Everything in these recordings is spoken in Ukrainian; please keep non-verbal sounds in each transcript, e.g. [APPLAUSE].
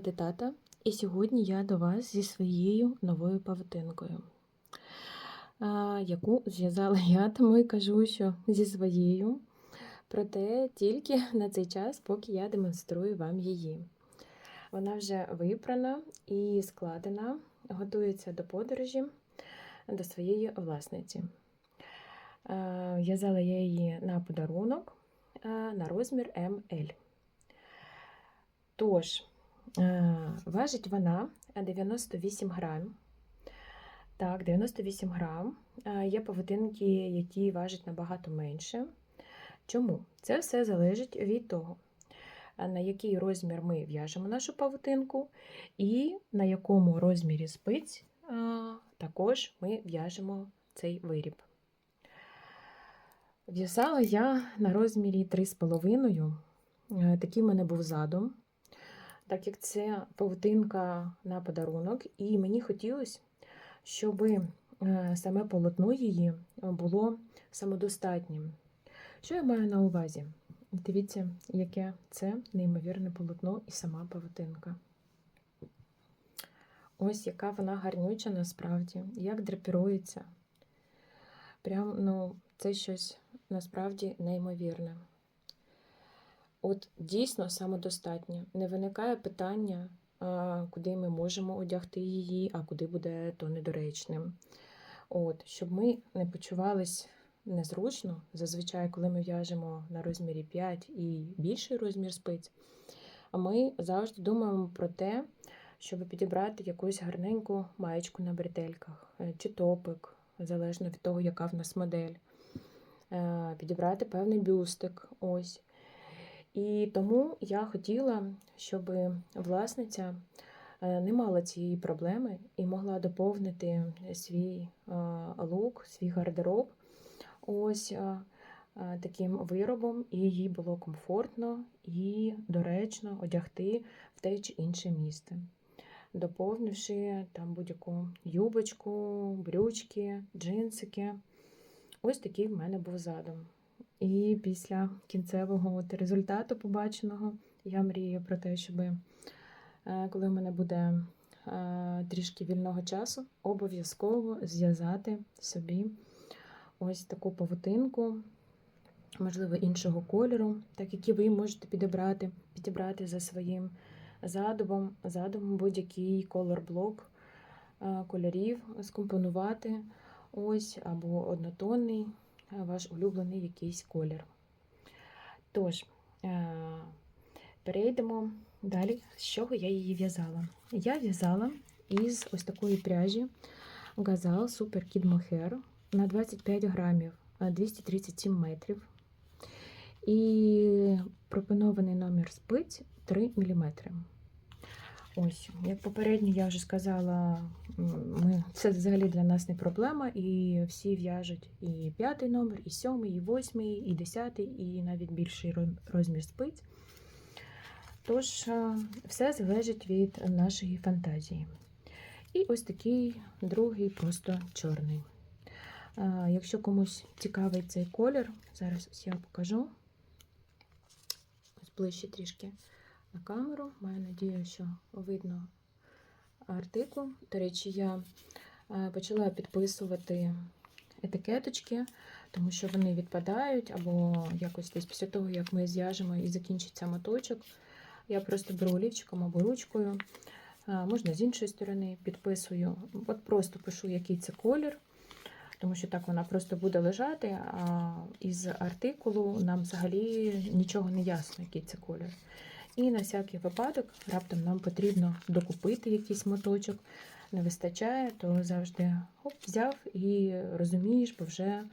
звати Тата, і сьогодні я до вас зі своєю новою павутинкою, яку зв'язала [LAUGHS] я, тому і кажу, що зі своєю, проте тільки на цей час, поки я демонструю вам її. Вона вже випрана і складена, готується до подорожі до своєї власниці. В'язала я її на подарунок на розмір МЛ. Тож, важить вона 98 грам. Так, 98 грам. Е, Є павутинки, які важать набагато менше. Чому? Це все залежить від того, е, на який розмір ми в'яжемо нашу павутинку, і на якому розмірі спиць е, також ми в'яжемо цей виріб. В'язала я на розмірі 3,5. Е, Такий в мене був задум так як це павутинка на подарунок, і мені хотілося, щоб саме полотно її було самодостатнім. Що я маю на увазі? Дивіться, яке це неймовірне полотно і сама павутинка. Ось яка вона гарнюча насправді, як драпірується. Прям, ну, це щось насправді неймовірне. От дійсно самодостатньо. Не виникає питання, куди ми можемо одягти її, а куди буде то недоречним. От, Щоб ми не почувались незручно, зазвичай, коли ми в'яжемо на розмірі 5 і більший розмір спиць, ми завжди думаємо про те, щоб підібрати якусь гарненьку маєчку на бретельках, е, чи топик, залежно від того, яка в нас модель. Е, Підібрати певний бюстик. ось. І тому я хотіла, щоб власниця е, не мала цієї проблеми і могла доповнити свій е, лук, свій гардероб ось е, таким виробом, і їй було комфортно і доречно одягти в те чи інше місце, доповнивши там будь-яку юбочку, брючки, джинсики. Ось такий в мене був задум. І після кінцевого от результату побаченого я мрію про те, щоб коли в мене буде трішки вільного часу, обов'язково зв'язати собі ось таку павутинку, можливо, іншого кольору, так як і ви можете підібрати, підібрати за своїм задумом, задумом будь-який колор-блок кольорів, скомпонувати ось або однотонний ваш улюблений якийсь колір. Тож, перейдемо далі, з чого я її в'язала. Я в'язала із ось такої пряжі Газал Super Kid Mohair на 25 грамів 237 метрів. І пропонований номер спиць 3 мм. Ось, як попередньо я вже сказала, ми, це взагалі для нас не проблема, і всі в'яжуть і п'ятий номер, і сьомий, і восьмий, і десятий, і навіть більший розмір спиць. Тож, все залежить від нашої фантазії. І ось такий другий, просто чорний. Якщо комусь цікавий цей колір, зараз я покажу ось ближче трішки на камеру. Маю надію, що видно артикул. До речі, я е, почала підписувати етикеточки, тому що вони відпадають, або якось десь після того, як ми зв'яжемо і закінчиться моточок. Я просто беру олівчиком або ручкою, е, можна з іншої сторони, підписую. От просто пишу, який це колір. Тому що так вона просто буде лежати, а із артикулу нам взагалі нічого не ясно, який це колір. І на всякий випадок, раптом нам потрібно докупити якийсь моточок, не вистачає, то завжди оп, взяв і розумієш, бо вже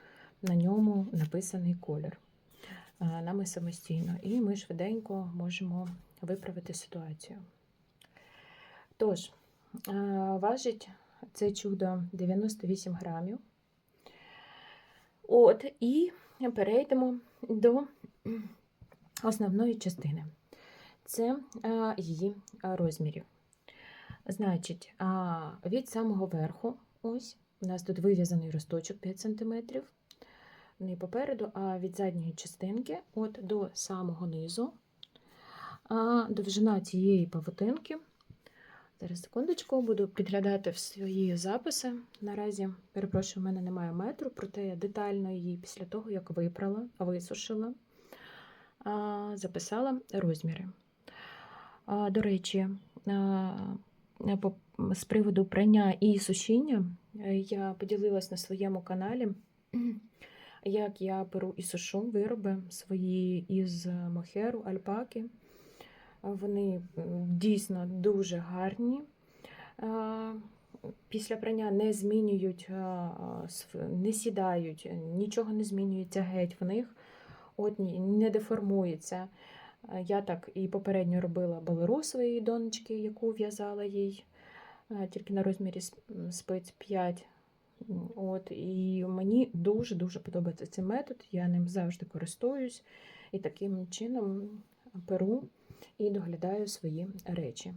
на ньому написаний колір нами самостійно. І ми швиденько можемо виправити ситуацію. Тож, важить це чудо 98 грамів. От, і перейдемо до основної частини це її розмірів. Значить, від самого верху, ось, у нас тут вив'язаний росточок 5 см, не попереду, а від задньої частинки, от до самого низу, довжина цієї павутинки. Зараз секундочку, буду підглядати в свої записи. Наразі, перепрошую, в мене немає метру, проте я детально її після того, як випрала, висушила, записала розміри. До речі, з приводу прання і сушіння е, я поділилась на своєму каналі, [CLEARS THROAT] як я беру і сушу вироби свої із мохеру, альпаки. Вони дійсно дуже гарні. Після прання не змінюють, не сідають, нічого не змінюється геть в них, от не деформується. А, Я так і попередньо робила балеру своєї донечки, яку в'язала їй тільки на розмірі спиць 5. От, і мені дуже-дуже подобається цей метод. Я ним завжди користуюсь і таким чином перу і доглядаю свої речі.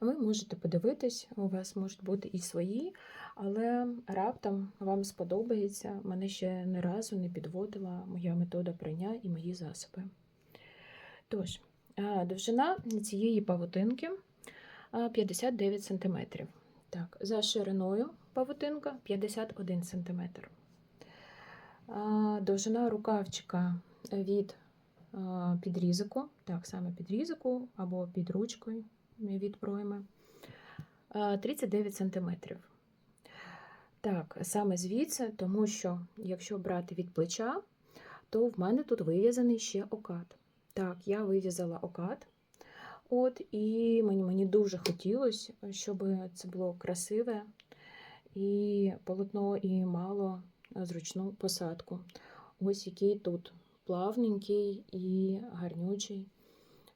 Ви можете подивитись, у вас можуть бути і свої, але раптом вам сподобається. Мене ще не разу не підводила моя метода прання і мої засоби. Тож, довжина цієї павутинки 59 см. Так, за шириною павутинка 51 см. Довжина рукавчика від підрізику, так, саме підрізику або під ручкою від пройми, 39 см. Так, саме звідси, тому що якщо брати від плеча, то в мене тут вив'язаний ще окат. Так, я вив'язала окат. От, і мені, мені дуже хотілося, щоб це було красиве і полотно, і мало зручну посадку. Ось який тут плавненький і гарнючий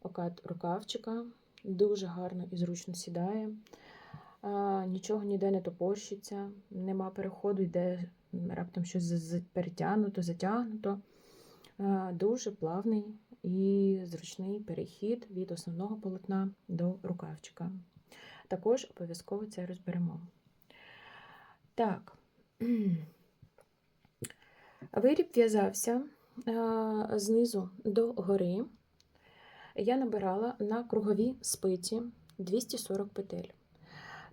окат рукавчика. Дуже гарно і зручно сідає. Нічого ніде не топорщиться, нема переходу, йде раптом щось перетягнуто, затягнуто. А, дуже плавний і зручний перехід від основного полотна до рукавчика. Також обов'язково це розберемо. Так, [CLEARS THROAT] виріб в'язався знизу до гори. Я набирала на кругові спиці 240 петель.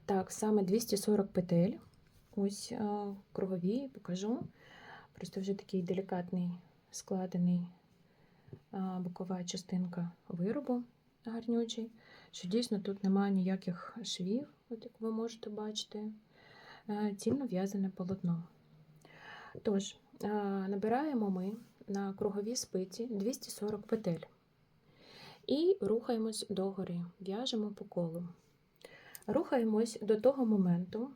Так, саме 240 петель. Ось кругові покажу. Просто вже такий делікатний складений бокова частинка виробу гарнючий, що дійсно тут немає ніяких швів, от як ви можете бачити, цільно в'язане полотно. Тож, набираємо ми на кругові спиці 240 петель і рухаємось догори, в'яжемо по колу. Рухаємось до того моменту,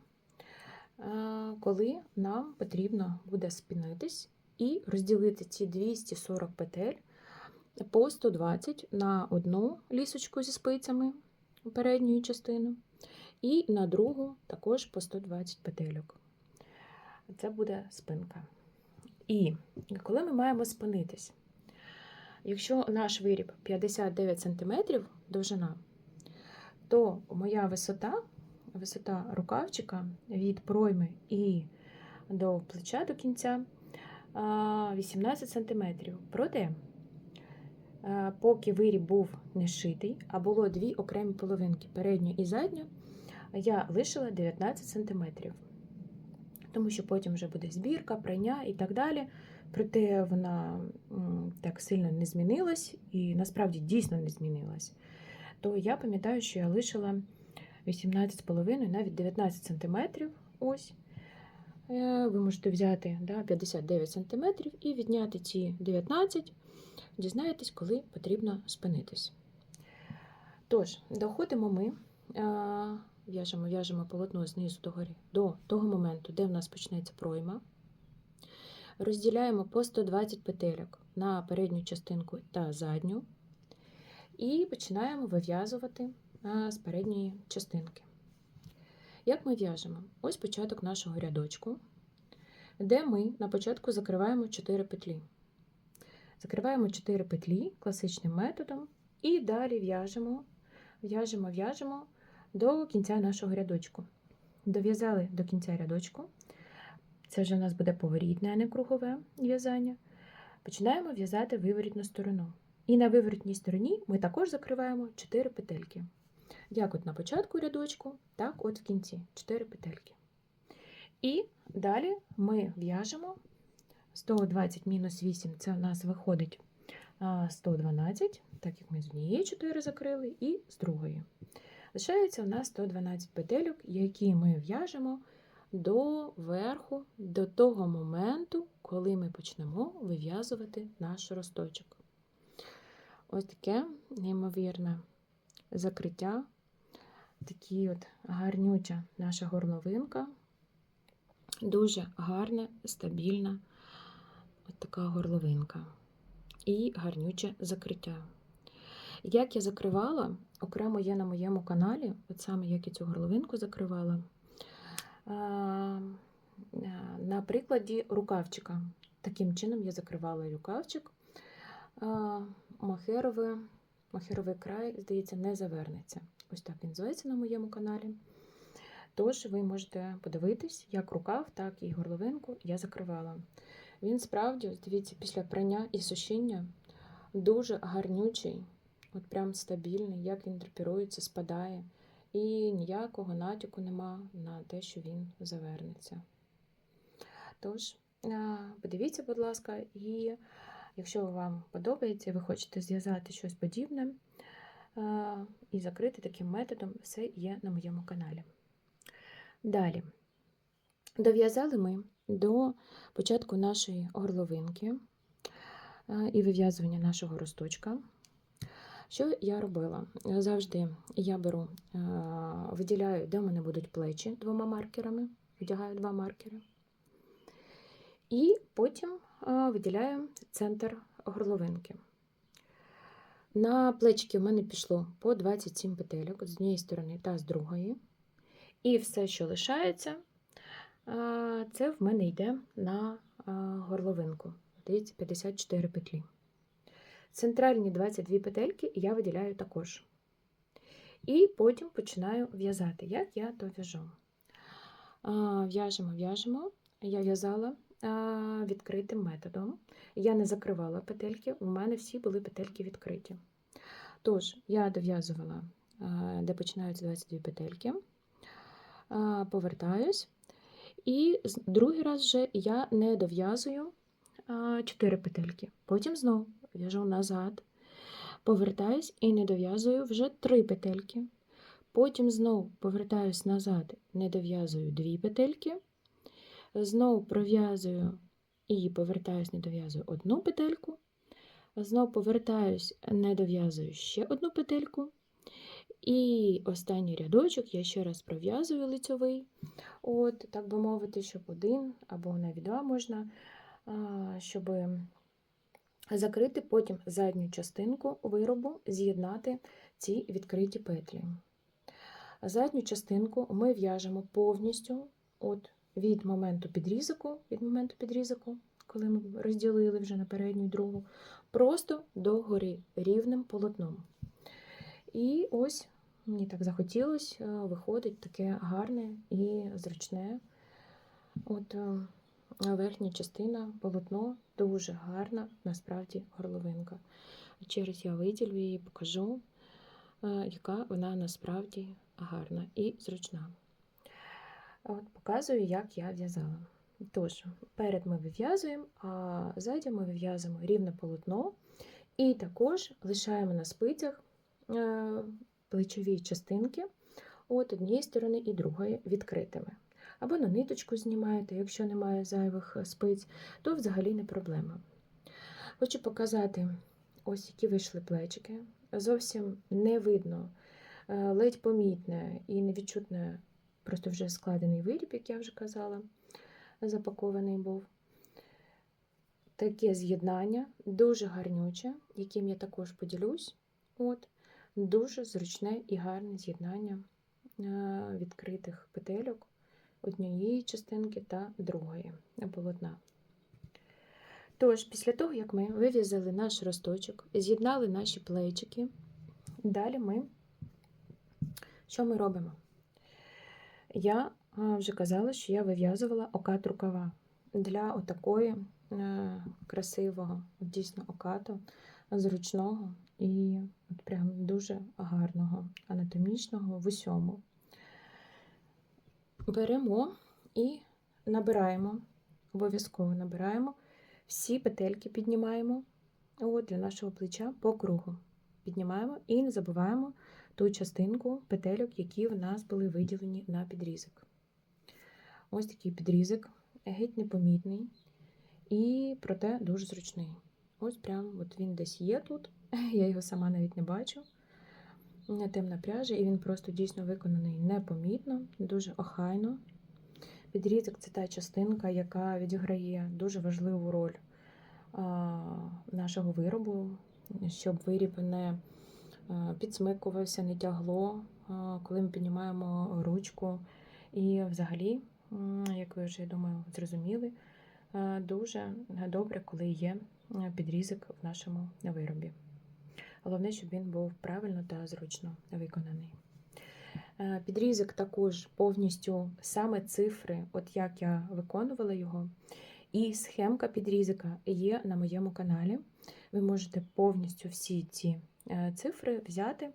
коли нам потрібно буде спинитись і розділити ці 240 петель по 120 на одну лісочку зі спицями передньої частини, і на другу також по 120 петельок. Це буде спинка. І коли ми маємо спинитись, якщо наш виріб 59 см довжина, то моя висота, висота рукавчика від пройми і до плеча до кінця 18 см. Проте, поки виріб був не шитий, а було дві окремі половинки передня і задня, я лишила 19 см. Тому що потім вже буде збірка, прання і так далі. Проте вона так сильно не змінилась і насправді дійсно не змінилась. То я пам'ятаю, що я лишила 18,5, навіть 19 см. Ось. Е, Ви можете взяти да, 59 см і відняти ці 19, дізнаєтесь, коли потрібно спинитись. Тож, доходимо ми, в'яжемо, в'яжемо полотно знизу до гори до того моменту, де в нас почнеться пройма. Розділяємо по 120 петельок на передню частинку та задню. І починаємо вив'язувати з передньої частинки. Як ми в'яжемо? Ось початок нашого рядочку, де ми на початку закриваємо 4 петлі. Закриваємо 4 петлі класичним методом і далі в'яжемо, в'яжемо, в'яжемо до кінця нашого рядочку. Дов'язали до кінця рядочку. Це вже у нас буде поворітне, а не кругове в'язання. Починаємо в'язати виворітну сторону. І на виворотній стороні ми також закриваємо 4 петельки. Як от на початку рядочку, так от в кінці 4 петельки. І далі ми в'яжемо 120 мінус 8, це у нас виходить 112, так як ми з однієї 4 закрили, і з другої. Лишається у нас 112 петельок, які ми в'яжемо до верху, до того моменту, коли ми почнемо вив'язувати наш росточок. Ось таке неймовірне закриття, такі от гарнюча наша горловинка, дуже гарна, стабільна от така горловинка і гарнюче закриття. Як я закривала, окремо є на моєму каналі, от саме як я цю горловинку закривала, на прикладі рукавчика. Таким чином я закривала рукавчик. Махеровий, махеровий край, здається, не завернеться. Ось так він зветься на моєму каналі. Тож ви можете подивитись, як рукав, так і горловинку я закривала. Він справді, дивіться, після прання і сушіння дуже гарнючий, от прям стабільний, як він драпірується, спадає. І ніякого натяку нема на те, що він завернеться. Тож, подивіться, будь ласка, і якщо вам подобається, ви хочете зв'язати щось подібне і закрити таким методом, все є на моєму каналі. Далі, дов'язали ми до початку нашої горловинки і вив'язування нашого росточка. Що я робила? Завжди я беру, виділяю, де в мене будуть плечі двома маркерами, вдягаю два маркери. І потім виділяю центр горловинки. На плечики в мене пішло по 27 петельок з однієї сторони та з другої. І все, що лишається, це в мене йде на горловинку. Дивіться, 54 петлі. Центральні 22 петельки я виділяю також. І потім починаю в'язати. Як я то в'яжу? В'яжемо, в'яжемо. Я в'язала відкритим методом. Я не закривала петельки, у мене всі були петельки відкриті. Тож, я дов'язувала, де починаються 22 петельки, повертаюсь. І другий раз вже я не дов'язую 4 петельки. Потім знову в'яжу назад, повертаюсь і не дов'язую вже 3 петельки. Потім знову повертаюсь назад, не дов'язую 2 петельки. Знову пров'язую і повертаюсь, не дов'язую одну петельку. Знову повертаюсь, не дов'язую ще одну петельку. І останній рядочок я ще раз пров'язую лицьовий, от, так би мовити, щоб один або навіть два можна, щоб закрити потім задню частинку виробу, з'єднати ці відкриті петлі. Задню частинку ми в'яжемо повністю от від моменту підрізку, від моменту підрізку, коли ми розділили вже на передню і другу, просто до гори рівним полотном. І ось мені так захотілося, виходить таке гарне і зручне. От е, верхня частина полотно дуже гарна, насправді горловинка. Через я виділю її покажу, е, яка вона насправді гарна і зручна. От Показую, як я в'язала. Тож, перед ми вив'язуємо, а ззаді ми вив'язуємо рівне полотно, і також лишаємо на спицях е, плечові частинки от однієї сторони і другої відкритими. Або на ниточку знімаєте, якщо немає зайвих спиць, то взагалі не проблема. Хочу показати, ось які вийшли плечики. Зовсім не видно, е, ледь помітне і невідчутне Просто вже складений виріб, як я вже казала, запакований був. Таке з'єднання, дуже гарнюче, яким я також поділюсь. От, Дуже зручне і гарне з'єднання відкритих петельок однієї частинки та другої полотна. Тож, після того, як ми вив'язали наш росточок, з'єднали наші плечики, далі ми що ми робимо? Я вже казала, що я вив'язувала окат рукава для отакої е, красивого, дійсно окату зручного і от прям дуже гарного, анатомічного в усьому. Беремо і набираємо, обов'язково набираємо, всі петельки піднімаємо от, для нашого плеча по кругу. Піднімаємо і не забуваємо ту частинку петельок, які в нас були виділені на підрізок. Ось такий підрізок, геть непомітний і проте дуже зручний. Ось прям от він десь є тут. [LAUGHS] Я його сама навіть не бачу. Темна пряжа, і він просто дійсно виконаний непомітно, дуже охайно. Підрізок це та частинка, яка відіграє дуже важливу роль а, нашого виробу, щоб виріб не підсмикувався, не тягло, коли ми піднімаємо ручку. І взагалі, як ви вже я думаю, зрозуміли, дуже добре, коли є підрізок в нашому виробі. Головне, щоб він був правильно та зручно виконаний. Е, Підрізок також повністю саме цифри, от як я виконувала його. І схемка підрізка є на моєму каналі. Ви можете повністю всі ці е, цифри взяти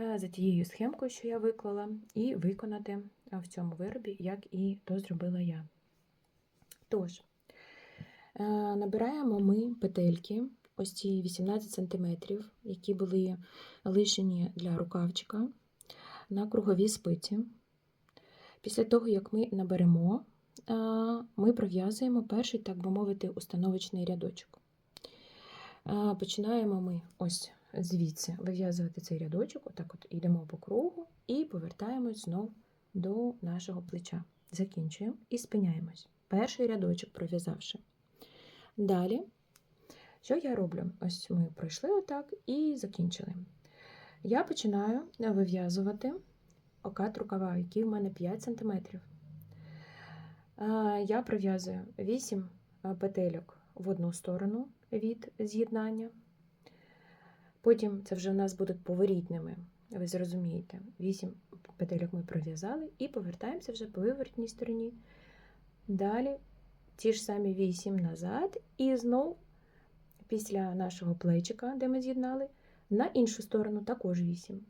е, за тією схемкою, що я виклала, і виконати в цьому виробі, як і то зробила я. Тож, набираємо ми петельки ось ці 18 см, які були лишені для рукавчика на круговій спиці. Після того, як ми наберемо, ми пров'язуємо перший, так би мовити, установочний рядочок. Починаємо ми ось звідси вив'язувати цей рядочок, отак от йдемо по кругу і повертаємось знов до нашого плеча. Закінчуємо і спиняємось. Перший рядочок пров'язавши. Далі що я роблю? Ось ми пройшли отак і закінчили. Я починаю вив'язувати окат рукава, який в мене 5 см. Я пров'язую 8 петельок в одну сторону від з'єднання. Потім це вже у нас будуть поворітними, ви зрозумієте. 8 петельок ми пров'язали і повертаємося вже по виворотній стороні. Далі ті ж самі 8 назад, і знову після нашого плечика, де ми з'єднали, на іншу сторону також 8.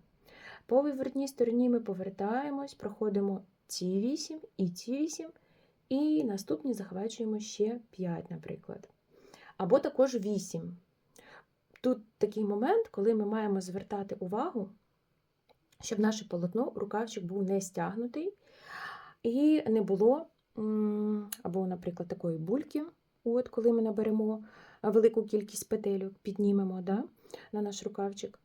По виворотній стороні ми повертаємось, проходимо ці 8 і ці 8, і наступні захвачуємо ще 5, наприклад. Або також 8. Тут такий момент, коли ми маємо звертати увагу, щоб наше полотно, рукавчик був не стягнутий, і не було, або, наприклад, такої бульки, от коли ми наберемо велику кількість петельок, піднімемо да, на наш рукавчик,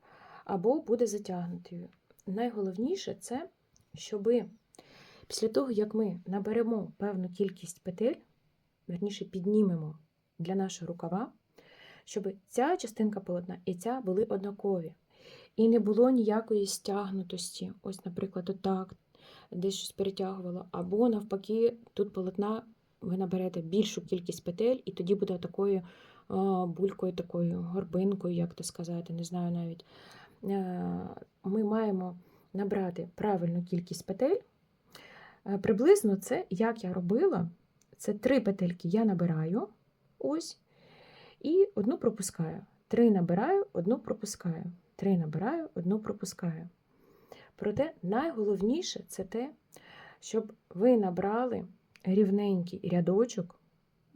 або буде затягнутою. Найголовніше це, щоб після того, як ми наберемо певну кількість петель, верніше піднімемо для нашого рукава, щоб ця частинка полотна і ця були однакові. І не було ніякої стягнутості. Ось, наприклад, отак, десь щось перетягувало, або навпаки, тут полотна ви наберете більшу кількість петель, і тоді буде такою булькою, такою горбинкою, як то сказати, не знаю навіть. Е, ми маємо набрати правильну кількість петель. Е, приблизно це, як я робила, це три петельки я набираю, ось, і одну пропускаю. Три набираю, одну пропускаю. Три набираю, одну пропускаю. Проте найголовніше це те, щоб ви набрали рівненький рядочок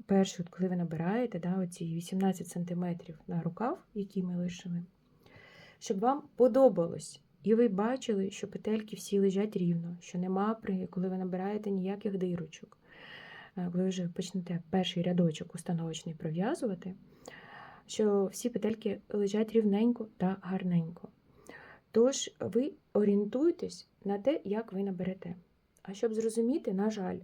перший, коли ви набираєте да, оці 18 см на рукав, який ми лишили, щоб вам подобалось. І ви бачили, що петельки всі лежать рівно, що нема, коли ви набираєте ніяких дирочок. Е, ви вже почнете перший рядочок установочний пров'язувати, що всі петельки лежать рівненько та гарненько. Тож, ви орієнтуйтесь на те, як ви наберете. А щоб зрозуміти, на жаль,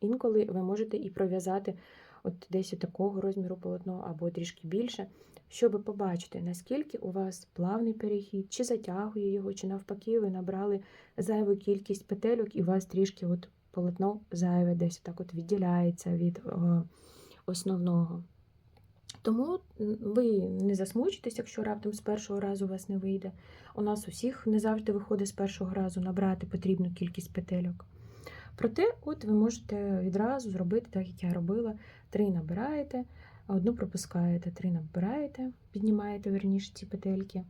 інколи ви можете і пров'язати от десь такого розміру полотно або трішки більше, щоб побачити, наскільки у вас плавний перехід, чи затягує його, чи навпаки, ви набрали зайву кількість петельок, і у вас трішки от полотно зайве десь так от відділяється від о, основного. Тому ви не засмучитесь, якщо раптом з першого разу у вас не вийде. У нас усіх не завжди виходить з першого разу набрати потрібну кількість петельок. Проте, от ви можете відразу зробити, так як я робила, три набираєте, Одну пропускаєте, три набираєте, піднімаєте верніше ці петельки.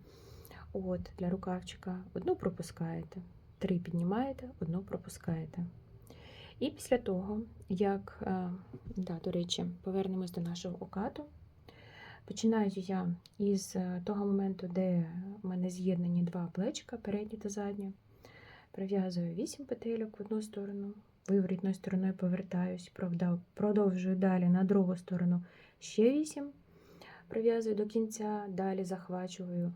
От, для рукавчика. Одну пропускаєте, три піднімаєте, одну пропускаєте. І після того, як, е, да, до речі, повернемось до нашого окату, починаю я із е, того моменту, де в мене з'єднані два плечика, переднє та заднє. Пров'язую 8 петельок в одну сторону, виворітною стороною повертаюсь, продовжую далі на другу сторону ще 8, пров'язую до кінця, далі захвачую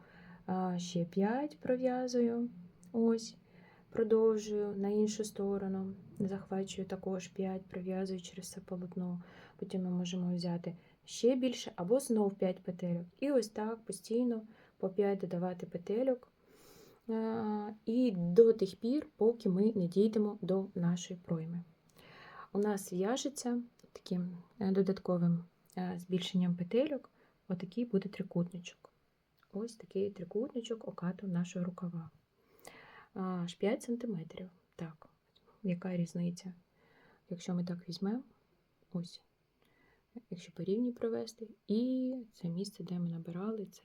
ще 5, пров'язую. Ось, продовжую на іншу сторону, захвачую також 5, пров'язую через це полотно. Потім ми можемо взяти ще більше, або знов 5 петельок. І ось так постійно по 5 додавати петельок. І до тих пір, поки ми не дійдемо до нашої пройми. У нас в'яжеться таким е, додатковим е, збільшенням петельок, отакий буде трикутничок. Ось такий трикутничок окату нашого рукава. Аж 5 см. Так, яка різниця? Якщо ми так візьмемо, ось, якщо по рівні провести, і це місце, де ми набирали, це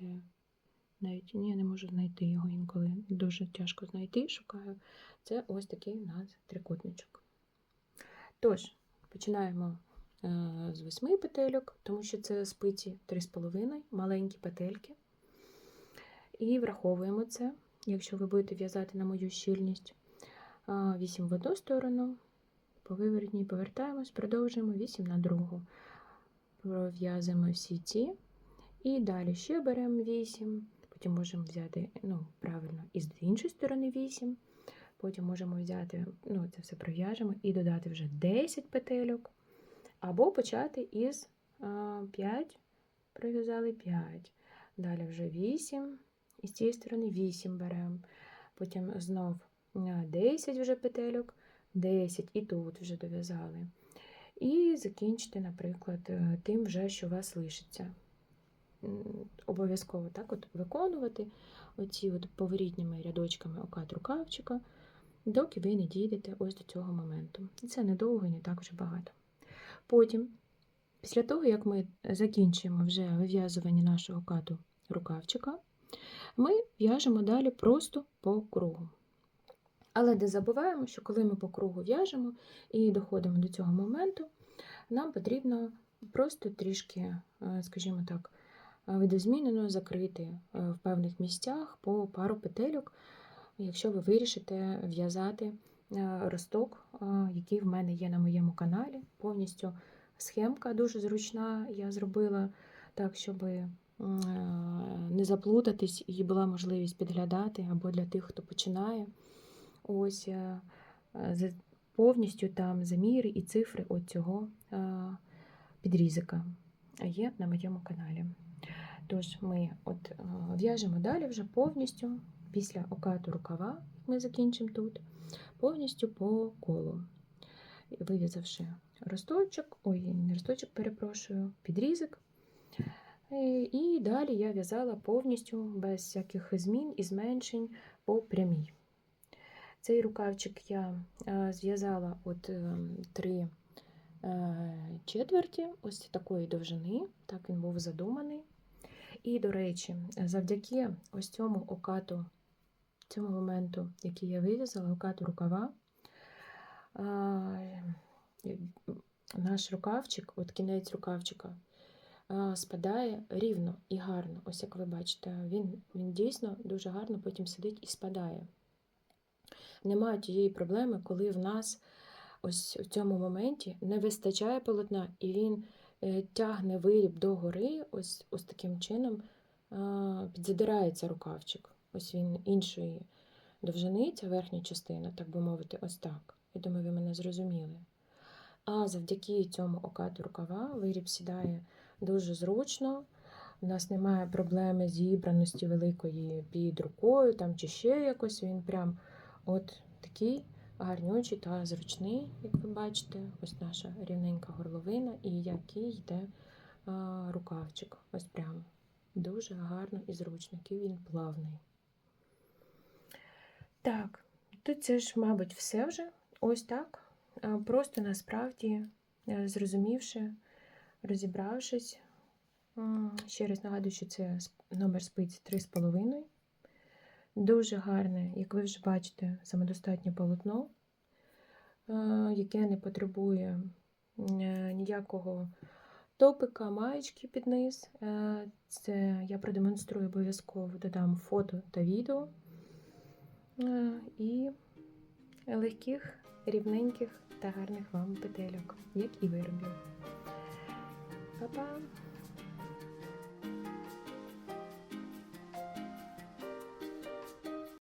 навіть ні, я не можу знайти його інколи. Дуже тяжко знайти, шукаю. Це ось такий у нас трикутничок. Тож, починаємо е, з восьми петельок, тому що це спиці 3,5, маленькі петельки. І враховуємо це, якщо ви будете в'язати на мою щільність. 8 в одну сторону, по виворотній повертаємось, продовжуємо 8 на другу. Пров'язуємо всі ці. І далі ще беремо 8. Потім можемо взяти, ну, правильно, і з іншої сторони 8. Потім можемо взяти, ну, це все пров'яжемо і додати вже 10 петельок. Або почати із 5, пров'язали 5. Далі вже 8. І з цієї сторони 8 беремо. Потім знов 10 вже петельок, 10 і тут вже дов'язали. І закінчити, наприклад, е, тим, вже, що у вас лишиться обов'язково так от виконувати оці от поворітніми рядочками окат рукавчика, доки ви не дійдете ось до цього моменту. І це недовго і не так вже багато. Потім, після того, як ми закінчимо вже вив'язування нашого окату рукавчика, ми в'яжемо далі просто по кругу. Але не забуваємо, що коли ми по кругу в'яжемо і доходимо до цього моменту, нам потрібно просто трішки, е, скажімо так, видозмінено закрити е, в певних місцях по пару петельок, якщо ви вирішите в'язати е, росток, е, який в мене є на моєму каналі. Повністю схемка дуже зручна, я зробила так, щоб не заплутатись і була можливість підглядати або для тих, хто починає. Ось повністю там заміри і цифри от цього підрізика є на моєму каналі. Тож ми от е, в'яжемо далі вже повністю після окату рукава, ми закінчимо тут, повністю по колу. Вив'язавши росточок, ой, не росточок, перепрошую, підрізок. Е, і далі я в'язала повністю без всяких змін і зменшень по прямій. Цей рукавчик я е, зв'язала от три четверті, ось такої довжини, так він був задуманий. І, до речі, завдяки ось цьому окату, цьому моменту, який я вив'язала, окату рукава, наш рукавчик, от кінець рукавчика, спадає рівно і гарно. Ось як ви бачите, він, він дійсно дуже гарно потім сидить і спадає. Немає тієї проблеми, коли в нас ось в цьому моменті не вистачає полотна, і він Е, тягне виріб догори, ось ось таким чином підзадирається рукавчик. Ось він іншої довжини, ця верхня частина, так би мовити, ось так. Я думаю, ви мене зрозуміли. А завдяки цьому окату рукава виріб сідає дуже зручно. У нас немає проблеми зібраності великої під рукою там, чи ще якось. Він прям от такий гарнючий та зручний, як ви бачите, ось наша рівненька горловина і який йде а, рукавчик. Ось прямо. Дуже гарно і зручно, який він плавний. Так, тут це ж, мабуть, все вже ось так. Просто насправді, е, зрозумівши, розібравшись, Ще раз нагадую, що це номер спиць 3,5. Дуже гарне, як ви вже бачите, самодостатнє полотно, е, яке не потребує е, ніякого топика, маєчки під низ. Е, Це я продемонструю обов'язково, додам фото та відео. І легких, рівненьких та гарних вам петельок, як і виробів. 拜拜。